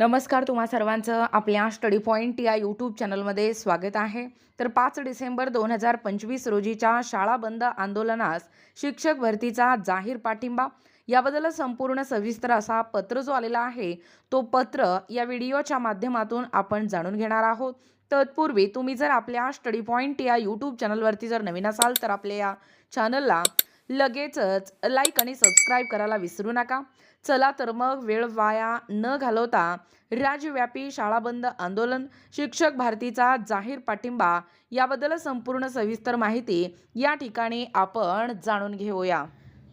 नमस्कार तुम्हा सर्वांचं आपल्या स्टडी पॉईंट या यूट्यूब चॅनलमध्ये स्वागत आहे. तर पाच डिसेंबर दोन हजार पंचवीस रोजीच्या शाळा बंद आंदोलनास शिक्षक भरतीचा जाहीर पाठिंबा. याबद्दल संपूर्ण सविस्तर असा पत्र जो आलेला आहे तो पत्र या व्हिडिओच्या माध्यमातून आपण जाणून घेणार आहोत. तत्पूर्वी तुम्ही जर आपल्या स्टडी पॉईंट या यूट्यूब चॅनलवरती जर नवीन असाल तर आपल्या या चॅनलला लगेचच लाईक आणि सबस्क्राईब करायला विसरू नका. चला तर मग वेळ वाया न घालवता राज्यव्यापी शाळाबंद आंदोलन शिक्षक भारतीचा जाहीर पाठिंबा याबद्दल संपूर्ण सविस्तर माहिती या ठिकाणी आपण जाणून घेऊया.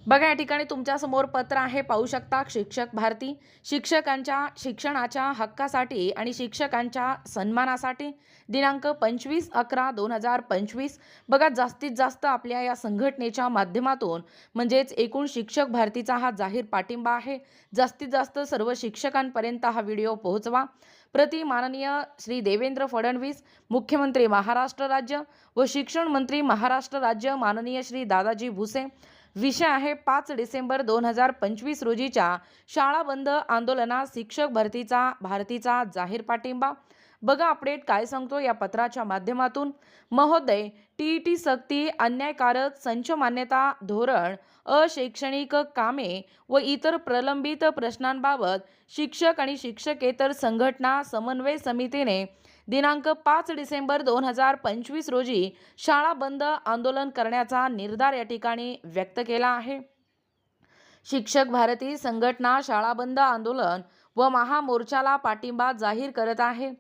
बघा या ठिकाणी तुमच्यासमोर पत्र आहे पाहू शकता. शिक्षक भारती शिक्षकांच्या शिक्षणाच्या हक्कासाठी आणि शिक्षकांच्या सन्मानासाठी. दिनांक पंचवीस अकरा दोन हजार पंचवीस. बघा जास्तीत जास्त आपल्या या संघटनेच्या माध्यमातून म्हणजेच एकूण शिक्षक भारतीचा हा जाहीर पाठिंबा आहे. जास्तीत जास्त सर्व शिक्षकांपर्यंत हा व्हिडिओ पोहोचवा. प्रति माननीय श्री देवेंद्र फडणवीस मुख्यमंत्री महाराष्ट्र राज्य व शिक्षण मंत्री महाराष्ट्र राज्य माननीय श्री दादाजी भुसे विषय आहे पाच डिसेंबर दोन हजार पंचवीस रोजीच्या शाळा बंद आंदोलनात शिक्षक भरतीचा भारतीचा जाहीर पाठिंबा. बघा अपडेट काय सांगतो या पत्राच्या माध्यमातून. महोदय टी टी सक्ती अन्यायकारक संच मान्यता धोरण अशैक्षणिक कामे व इतर प्रलंबित प्रश्नांबाबत शिक्षक आणि शिक्षकेतर संघटना समन्वय समितीने दिनांक पाच डिसेंबर दोन हजार पंचवीस रोजी शाळा बंद आंदोलन करण्याचा निर्धार या ठिकाणी व्यक्त केला आहे. शिक्षक भारती संघटना शाळा बंद आंदोलन व महामोर्चाला पाठिंबा जाहीर करत आहे.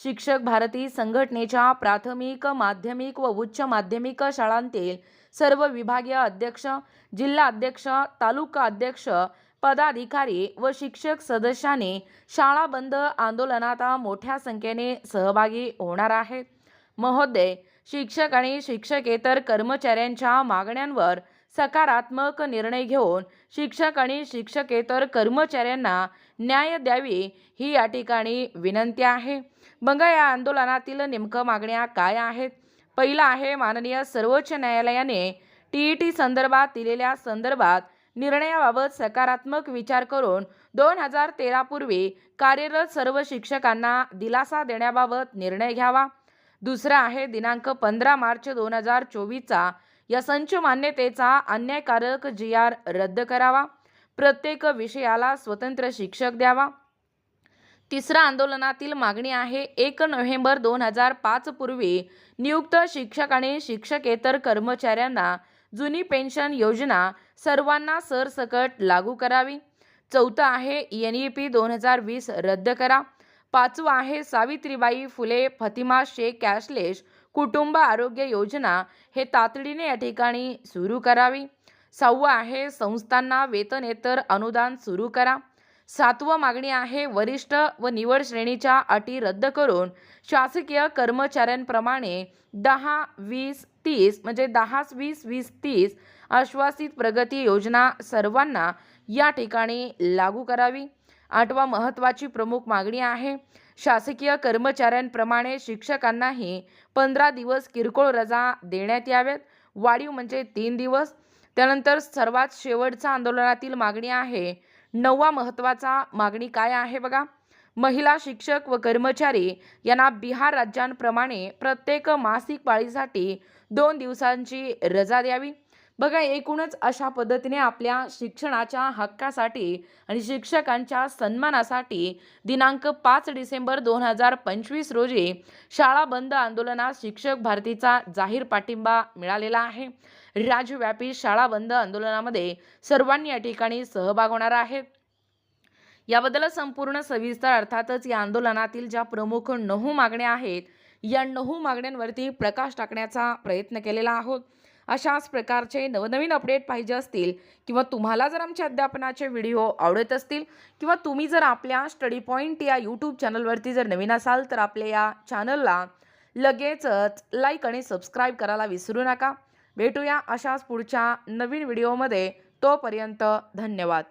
शिक्षक भारती संघटनेच्या प्राथमिक माध्यमिक व उच्च माध्यमिक शाळांतील सर्व विभागीय अध्यक्ष जिल्हा अध्यक्ष तालुका अध्यक्ष पदाधिकारी व शिक्षक सदस्याने शाळा बंद आंदोलनात मोठ्या संख्येने सहभागी होणार आहेत महोदय शिक्षक आणि शिक्षकेतर कर्मचाऱ्यांच्या मागण्यांवर सकारात्मक निर्णय घेऊन शिक्षक आणि शिक्षकेतर कर्मचाऱ्यांना न्याय द्यावी ही या ठिकाणी विनंती आहे. बघा या आंदोलनातील नेमकं मागण्या काय आहेत? पहिलं आहे माननीय सर्वोच्च न्यायालयाने टी ई टी संदर्भात दिलेल्या संदर्भात निर्णयाबाबत सकारात्मक विचार करून दोन हजार तेरापूर्वी कार्यरत सर्व शिक्षकांना दिलासा देण्याबाबत निर्णय घ्यावा. दुसरा आहे दिनांक पंधरा मार्च दोन हजार चोवीसचा या संच मान्यतेचा अन्यायकारक जी आर रद्द करावा. प्रत्येक विषयाला स्वतंत्र शिक्षक द्यावा. तिसरा आंदोलनातील मागणी आहे एक नोव्हेंबर दोन हजार पाच पूर्वी नियुक्त शिक्षक आणि शिक्षकेतर कर्मचाऱ्यांना जुनी पेन्शन योजना सर्वांना सरसकट लागू करावी. चौथं आहे एन ई पी दोन हजार वीस रद्द करा. पाचवं आहे सावित्रीबाई फुले फतिमा शेख कॅशलेस कुटुंब आरोग्य योजना हे तातडीने या ठिकाणी सुरू करावी. सहावं आहे संस्थांना वेतनेतर अनुदान सुरू करा. सातवं मागणी आहे वरिष्ठ व निवड श्रेणीच्या अटी रद्द करून शासकीय कर्मचाऱ्यांप्रमाणे दहा वीस तीस म्हणजे दहाच वीस वीस तीस आश्वासित प्रगती योजना सर्वांना या ठिकाणी लागू करावी. आठवा महत्त्वाची प्रमुख मागणी आहे. शासकीय कर्मचाऱ्यांप्रमाणे शिक्षकांनाही पंधरा दिवस किरकोळ रजा देण्यात याव्यात. वाढीव म्हणजे तीन दिवस. त्यानंतर सर्वात शेवटचा आंदोलनातील मागणी आहे. नववा महत्त्वाचा मागणी काय आहे बघा? महिला शिक्षक व कर्मचारी यांना बिहार राज्यांप्रमाणे प्रत्येक मासिक पाळीसाठी दोन दिवसांची रजा द्यावी. बघा एकूणच अशा पद्धतीने आपल्या शिक्षणाच्या हक्कासाठी आणि शिक्षकांच्या सन्मानासाठी दिनांक पाच डिसेंबर दोन हजार पंचवीस रोजी शाळा बंद आंदोलनात शिक्षक भारतीचा जाहीर पाठिंबा मिळालेला आहे. राज्यव्यापी शाळा बंद आंदोलनामध्ये सर्वांनी या ठिकाणी सहभाग होणार आहे. याबद्दल संपूर्ण सविस्तर अर्थातच या आंदोलनातील ज्या प्रमुख नऊ मागण्या आहेत या नऊ मागण्यांवरती प्रकाश टाकण्याचा प्रयत्न केलेला आहोत. अशाच प्रकारचे नवनवीन अपडेट पाहिजे असतील किंवा तुम्हाला जर आमच्या अध्यापनाचे व्हिडिओ आवडत असतील किंवा तुम्ही जर आपल्या स्टडी पॉईंट या यूट्यूब चॅनलवरती जर नवीन असाल तर आपल्या या चॅनलला लगेचच लाईक आणि सबस्क्राईब करायला विसरू नका. भेटूया अशाच पुढच्या नवीन व्हिडिओमध्ये. तोपर्यंत धन्यवाद.